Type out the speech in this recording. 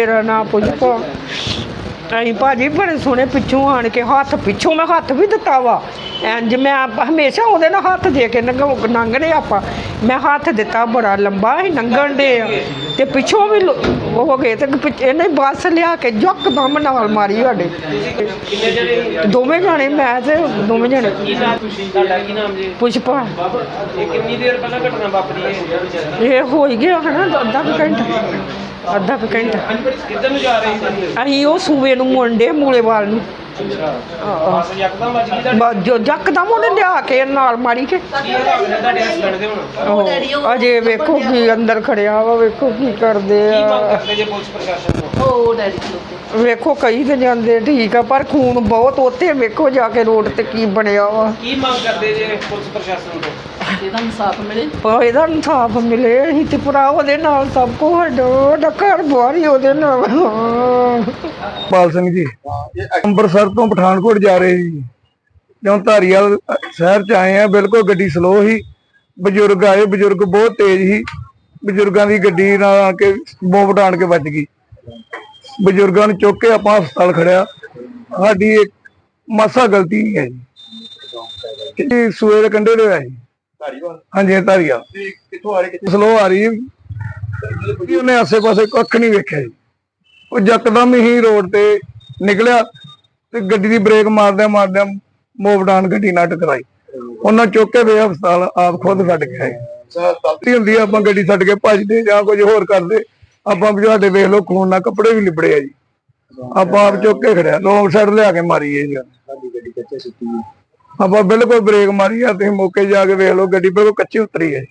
ਮੇਰਾ ਨਾਮ ਪੁਸ਼ਪਾ ਅਸੀਂ ਭਾਜੀ ਬੜੇ ਸੋਹਣੇ ਪਿੱਛੋਂ ਆਣ ਕੇ ਹੱਥ ਪਿੱਛੋਂ ਮੈਂ ਹੱਥ ਵੀ ਦਿੱਤਾ ਵਾ। ਇੰਜ ਮੈਂ ਆਪ- ਹਮੇਸ਼ਾ ਉਹਦੇ ਨਾਲ ਹੱਥ ਦੇ ਕੇ ਲੰਘ- ਲੰਘਦੇ ਆਪਾਂ। ਮੈਂ ਹੱਥ ਦਿੱਤਾ ਬੜਾ ਲੰਬਾ ਸੀ ਲੰਘਣ ਦੇ ਤੇ ਪਿੱਛੋਂ ਵੀ ਲੋ- ਉਹ ਹੋ ਗਏ ਤੇ ਪਿੱਛੇ ਇਹਨੇ ਬੱਸ ਲਿਆ ਕੇ ਯਕਦਮ ਨਾਲ ਮਾਰੀ ਸਾਡੇ। ਦੋਵੇਂ ਜਾਣੇ ਮੈਂ ਤੇ ਦੋਵੇਂ ਜਾਣੇ। ਤੁਹਾਡਾ ਕੀ ਨਾਮ ਜੀ? ਪੁਸ਼ਪਾ। ਇਹ ਕਿੰਨੀ ਦੇਰ ਪਹਿਲਾਂ ਘਟਨਾ ਵਾਪਰੀ ਹੈ? ਇਹ ਹੋ ਹੀ ਗਿਆ ਹਨਾ ਅੱਧਾ ਕੁ ਘੰਟਾ। ਅੱਧਾ ਕੁ ਘੰਟਾ। ਅਸੀਂ ਉਹ ਸੂਬੇ ਨੂੰ ਮੁੰਡੇ ਮੂਲੇਵਾਲ ਨੂੰ। ਬਸ ਯਕਦਮ ਵੱਜ ਗਈ ਤੁਹਾਡੇ ਬਸ ਜੋ ਜੱਕਦਮ ਉਹਨੇ ਲਿਆ ਕੇ ਨਾਲ ਮਾਰੀ ਕੇ। ਕੀ ਹਾਲਾਤ ਨੇ ਤੁਹਾਡੇ ਹਸਬੰਡ ਦੇ ਹੁਣ ਉਹ ਅਜੇ ਵੇਖੋ ਕੀ ਅੰਦਰ ਖੜਿਆ ਵਾ, ਵੇਖੋ ਕੀ ਕਰਦੇ ਕੀ ਮੰਗ ਆ। ਕਰਦੇ ਜੇ ਪੁਲਿਸ ਪ੍ਰਸ਼ਾਸਨ ਤੋਂ ਉਹ ਡੈਡੀ ਖਲੋਤੇ ਵੇਖੋ ਕਈ ਤੇ ਜਾਂਦੇ ਠੀਕ ਆ, ਪਰ ਖੂਨ ਬਹੁਤ ਉੱਥੇ, ਵੇਖੋ ਜਾ ਕੇ ਰੋਡ ਤੇ ਕੀ ਬਣਿਆ ਵਾ। ਕੀ ਮੰਗ ਕਰਦੇ ਜੇ ਪੁਲਿਸ ਪ੍ਰਸ਼ਾਸਨ ਤੋਂ ਇਹਦਾ ਇਨਸਾਫ ਮਿਲੇ ਪਰ ਇਹਦਾ ਇਨਸਾਫ ਮਿਲੇ, ਅਸੀਂ ਤੇ ਭਰਾ ਉਹਦੇ ਨਾਲ ਸਭ ਕੁਛ, ਸਾਡਾ ਘਰ ਬਾਹਰ ਹੀ ਉਹਦੇ ਨਾਲ। ਪਾਲ ਸਿੰਘ ਜੀ। ਅੰਮ੍ਰਿਤਸਰ ਤੋਂ ਪਠਾਨਕੋਟ ਜਾ ਰਹੇ ਸੀ ਜਦੋਂ ਧਾਰੀਵਾਲ ਸ਼ਹਿਰ ਚ ਆਏ ਆ ਬਿਲਕੁਲ ਗੱਡੀ ਸਲੋ ਸੀ। ਬਜ਼ੁਰਗ ਆਏ ਬਜ਼ੁਰਗ ਬਹੁਤ ਤੇਜ਼ ਸੀ। ਬਜ਼ੁਰਗਾਂ ਦੀ ਗੱਡੀ ਨਾਲ ਆ ਕੇ ਬੋਬ ਆਣ ਕੇ ਵੱਜ ਗਈ। ਬਜ਼ੁਰਗਾਂ ਨੂੰ ਚੁੱਕ ਕੇ ਆਪਾਂ ਹਸਪਤਾਲ ਖੜਿਆ। ਸਾਡੀ ਇੱਕ ਮਾਸਾ ਗਲਤੀ ਨਹੀਂ ਹੈ ਜੀ। ਕਿ ਸੂਏ ਦੇ ਕੰਢੇ ਤੇ ਹੋਇਆ ਜੀ। ਹਾਂਜੀ ਧਾਰੀਵਾਲ। ਕਿੱਥੋਂ ਆ ਰਹੇ? ਕਿੱਥੇ? ਸਲੋ ਆ ਰਹੀ ਹੈ। ਵੀ ਉਹਨੇ ਆਸੇ ਪਾਸੇ ਕੱਖ ਨਹੀਂ ਵੇਖਿਆ ਜੀ। ਉਹ ਯਕਦਮ ਹੀ ਰੋਡ ਤੇ ਨਿਕਲਿਆ ਤੇ ਗੱਡੀ ਦੀ ਬ੍ਰੇਕ ਮਾਰਦਿਆਂ ਮਾਰਦਿਆਂ ਮੋਵਡਾਨ ਗੱਡੀ ਨਾਲ ਟਕਰਾਈ। ਉਹਨਾਂ ਚੁੱਕ ਕੇ ਵੇ ਹਸਪਤਾਲ ਆਪ ਖੁਦ ਛੱਡ ਕੇ ਆਏ। ਗਲਤੀ ਹੁੰਦੀ ਆ ਆਪਾਂ ਗੱਡੀ ਛੱਡ ਕੇ ਭੱਜਦੇ ਜਾਂ ਕੁਝ ਹੋਰ ਕਰਦੇ ਆਪਾਂ ਤੁਹਾਡੇ ਵੇਖ ਲਓ ਖੂਨ ਨਾਲ ਕੱਪੜੇ ਵੀ ਲਿਬੜੇ ਆ ਜੀ। ਆਪਾਂ ਆਪ ਚੁੱਕ ਕੇ ਖੜਿਆ ਲੌਂਗ ਸਾਈਡ ਲਿਆ ਕੇ ਮਾਰੀ ਹੈ ਜੀ। ਆਪਾਂ ਬਿਲਕੁਲ ਬ੍ਰੇਕ ਮਾਰੀ ਆ ਤੁਸੀਂ ਮੌਕੇ ਜਾ ਕੇ ਵੇਖ ਲਓ ਗੱਡੀ ਬਿਲਕੁਲ ਕੱਚੀ ਉਤਰੀ ਹੈ।